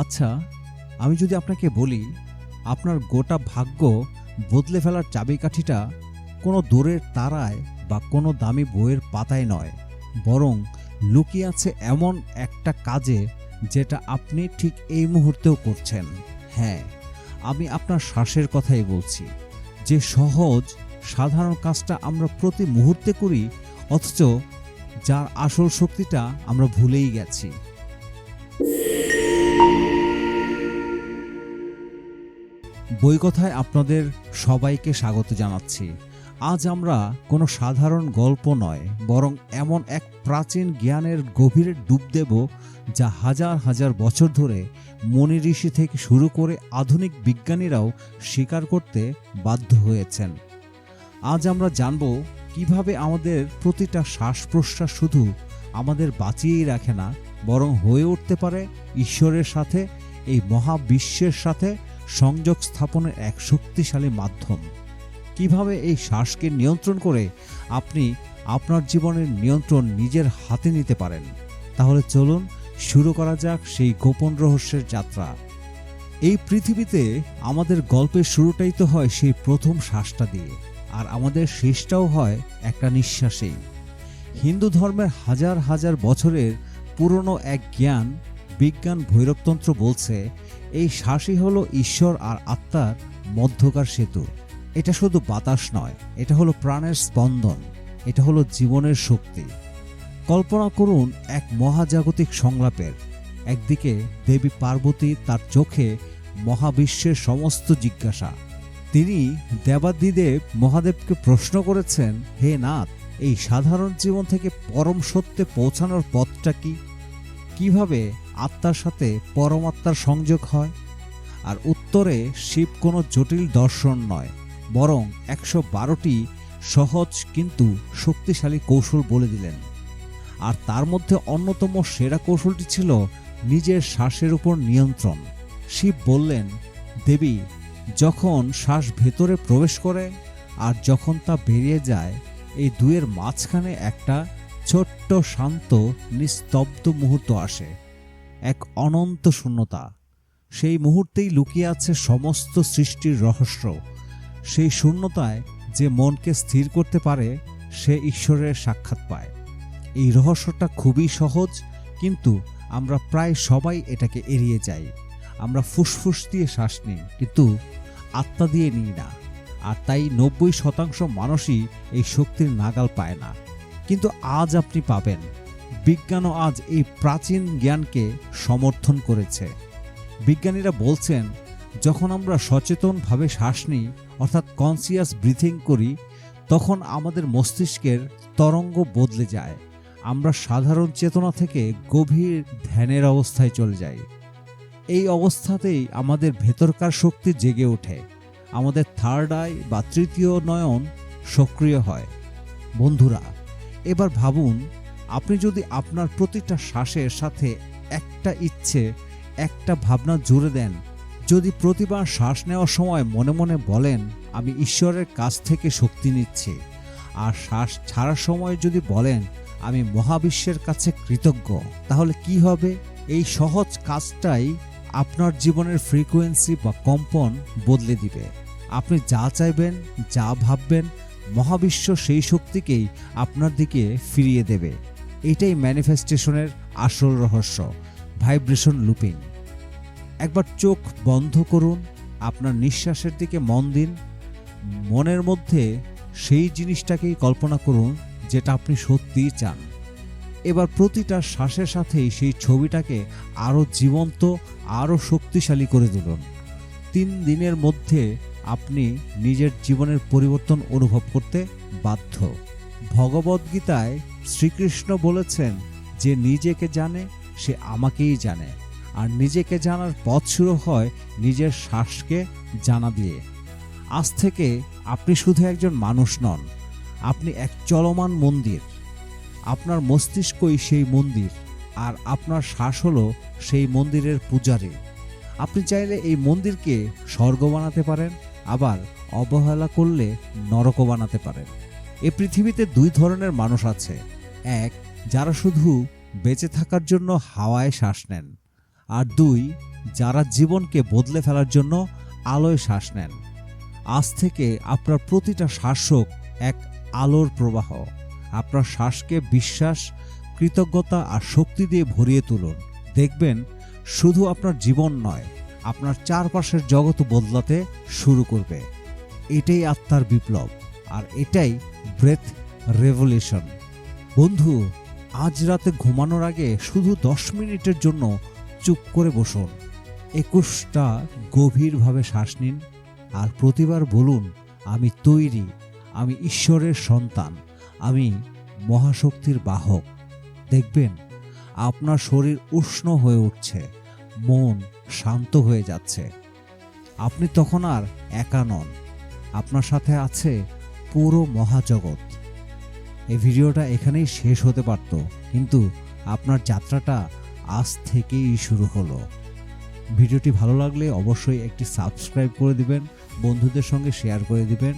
আচ্ছা আমি যদি আপনাকে বলি, আপনার গোটা ভাগ্য বদলে ফেলার চাবিকাঠিটা কোনো দূরের তারায় বা কোনো দামি বইয়ের পাতায় নয়, বরং লুকিয়ে আছে এমন একটা কাজে যেটা আপনি ঠিক এই মুহূর্তেও করছেন। হ্যাঁ আমি আপনার শ্বাসের কথাই বলছি। যে সহজ, সাধারণ কাজটা আমরা প্রতি মুহূর্তে করি, অথচ যার আসল শক্তিটা আমরা ভুলেই গেছি। বইকথায় আপনাদের সবাইকে স্বাগত জানাচ্ছি। আজ আমরা কোনো সাধারণ গল্প নয়, বরং এমন এক প্রাচীন জ্ঞানের গভীরে ডুব দেব যা হাজার হাজার বছর ধরে মনি ঋষি থেকে শুরু করে আধুনিক বিজ্ঞানীরাও স্বীকার করতে বাধ্য হয়েছেন। আজ আমরা জানব কীভাবে আমাদের প্রতিটা শ্বাস প্রশ্বাস শুধু আমাদের বাঁচিয়েই রাখে না, বরং হয়ে উঠতে পারে ঈশ্বরের সাথে, এই মহাবিশ্বের সাথে সংযোগ স্থাপনের এক শক্তিশালী মাধ্যম। কীভাবে এই শ্বাসকে নিয়ন্ত্রণ করে আপনি আপনার জীবনের নিয়ন্ত্রণ নিজের হাতে নিতে পারেন? তাহলে চলুন শুরু করা যাক সেই গোপন রহস্যের যাত্রা। এই পৃথিবীতে আমাদের গল্পের শুরুটাই তো হয় সেই প্রথম শ্বাসটা দিয়ে, আর আমাদের শেষটাও হয় একটা নিঃশ্বাসেই। হিন্দু ধর্মের হাজার হাজার বছরের পুরনো এক জ্ঞান বিজ্ঞান ভৈরবতন্ত্র বলছে এই শ্বাসই হলো ঈশ্বর আর আত্মার মধ্যকার সেতু। এটা শুধু বাতাস নয়, এটা হলো প্রাণের স্পন্দন, এটা হলো জীবনের শক্তি। কল্পনা করুন এক মহাজাগতিক সংলাপের, একদিকে দেবী পার্বতী তার চোখে মহাবিশ্বের সমস্ত জিজ্ঞাসা। তিনি দেবাদিদেব মহাদেবকে প্রশ্ন করেছেন, হে নাথ, এই সাধারণ জীবন থেকে পরম সত্যে পৌঁছানোর পথটা কি? কীভাবে আত্মার সাথে পরমাত্মার সংযোগ হয়? আর উত্তরে, শিব কোনো জটিল দর্শন নয়, বরং একশো বারোটি সহজ কিন্তু শক্তিশালী কৌশল বলে দিলেন। আর তার মধ্যে অন্যতম সেরা কৌশলটি ছিল নিজের শ্বাসের উপর নিয়ন্ত্রণ। শিব বললেন, দেবী, যখন শ্বাস ভেতরে প্রবেশ করে আর যখন তা বেরিয়ে যায়, এই দুয়ের মাঝখানে একটা ছোট্ট, শান্ত, নিস্তব্ধ মুহূর্ত আসে। এক অনন্ত শূন্যতা। সেই মুহূর্তেই লুকিয়ে আছে সমস্ত সৃষ্টির রহস্য। সেই শূন্যতায় যে মনকে স্থির করতে পারে, সে ঈশ্বরের সাক্ষাৎ পায়। এই রহস্যটা খুবই সহজ, কিন্তু আমরা প্রায় সবাই এটাকে এড়িয়ে যাই। আমরা ফুসফুস দিয়ে শ্বাস নিই, কিন্তু আত্মা দিয়ে নিই না। আর তাই নব্বই শতাংশ মানুষই এই শক্তির নাগাল পায় না। কিন্তু আজ আপনি পাবেন। বিজ্ঞানও আজ এই প্রাচীন জ্ঞানকে সমর্থন করেছে। বিজ্ঞানীরা বলছেন, যখন আমরা সচেতনভাবে শ্বাস নিই, অর্থাৎ কনসিয়াস ব্রিথিং করি, তখন আমাদের মস্তিষ্কের তরঙ্গ বদলে যায়। আমরা সাধারণ চেতনা থেকে গভীর ধ্যানের অবস্থায় চলে যাই। এই অবস্থাতেই আমাদের ভেতরকার শক্তি জেগে ওঠে। আমাদের থার্ড আই বা তৃতীয় নয়ন সক্রিয় হয়। বন্ধুরা এবার ভাবুন, আপনি যদি আপনার প্রতিটা শ্বাসের সাথে একটা ইচ্ছে, একটা ভাবনা জুড়ে দেন, যদি প্রতিবার শ্বাস নেওয়ার সময় মনে মনে বলেন, আমি ঈশ্বরের কাছ থেকে শক্তি নিচ্ছি। আর শ্বাস ছাড়ার সময় যদি বলেন, আমি মহাবিশ্বের কাছে কৃতজ্ঞ। তাহলে কি হবে? এই সহজ কাজটাই আপনার জীবনের ফ্রিকোয়েন্সি বা কম্পন বদলে দিবে। আপনি যা চাইবেন, যা ভাববেন মহাবিশ্ব সেই শক্তিকেই আপনার দিকে ফিরিয়ে দেবে। এটাই ম্যানিফেস্টেশনের আসল রহস্য। ভাইব্রেশন লুপিং একবার চোখ বন্ধ করুন, আপনার নিঃশ্বাসের দিকে মন দিন, মনের মধ্যে সেই জিনিসটাকেই কল্পনা করুন যেটা আপনি সত্যিই চান। এবার প্রতিটা শ্বাসের সাথেই সেই ছবিটাকে আরও জীবন্ত আরও শক্তিশালী করে তুলুন। তিন দিনের মধ্যে আপনি নিজের জীবনের পরিবর্তন অনুভব করতে বাধ্য। ভগবদ্গীতায় শ্রীকৃষ্ণ বলেছেন, যে নিজেকে জানে, সে আমাকেই জানে। আর নিজেকে জানার পথ শুরু হয় নিজের শ্বাসকে জানা দিয়ে। আজ থেকে আপনি শুধু একজন মানুষ নন, আপনি এক চলমান মন্দির। আপনার মস্তিষ্কই সেই মন্দির, আর আপনার শ্বাস হলো সেই মন্দিরের পূজারী। আপনি চাইলে এই মন্দিরকে স্বর্গ বানাতে পারেন আবার অবহেলা করলে নরকও বানাতে পারেন। এ পৃথিবীতে দুই ধরনের মানুষ আছে। এক, যারা শুধু বেঁচে থাকার জন্য হাওয়ায় শ্বাস নেন। আর দুই, যারা জীবনকে বদলে ফেলার জন্য আলোয় শ্বাস নেন। আজ থেকে আপনার প্রতিটা শ্বাস হোক এক আলোর প্রবাহ। আপনার শ্বাসকে বিশ্বাস, কৃতজ্ঞতা আর শক্তি দিয়ে ভরিয়ে তুলুন। দেখবেন, শুধু আপনার জীবন নয় আপনার চারপাশের জগৎ বদলাতে শুরু করবে। এটাই আত্মার বিপ্লব, আর এটাই ব্রেথ রেভলিউশন বন্ধু, আজ রাতে ঘুমানোর আগে শুধু দশ মিনিটের জন্য চুপ করে বসুন। একুশটা গভীরভাবে শ্বাস নিন, আর প্রতিবার বলুন, আমি তৈরি, আমি ঈশ্বরের সন্তান, আমি মহাশক্তির বাহক। দেখবেন, আপনার শরীর উষ্ণ হয়ে উঠছে, মন শান্ত হয়ে যাচ্ছে। আপনি তখন আর একা নন। আপনার সাথে আছে পুরো মহাজগৎ। এই ভিডিওটা এখানেই শেষ হতে পারত, কিন্তু আপনার যাত্রাটা আজ থেকেই শুরু হলো। ভিডিওটি ভালো লাগলে অবশ্যই একটি সাবস্ক্রাইব করে দিবেন, বন্ধুদের সঙ্গে শেয়ার করে দিবেন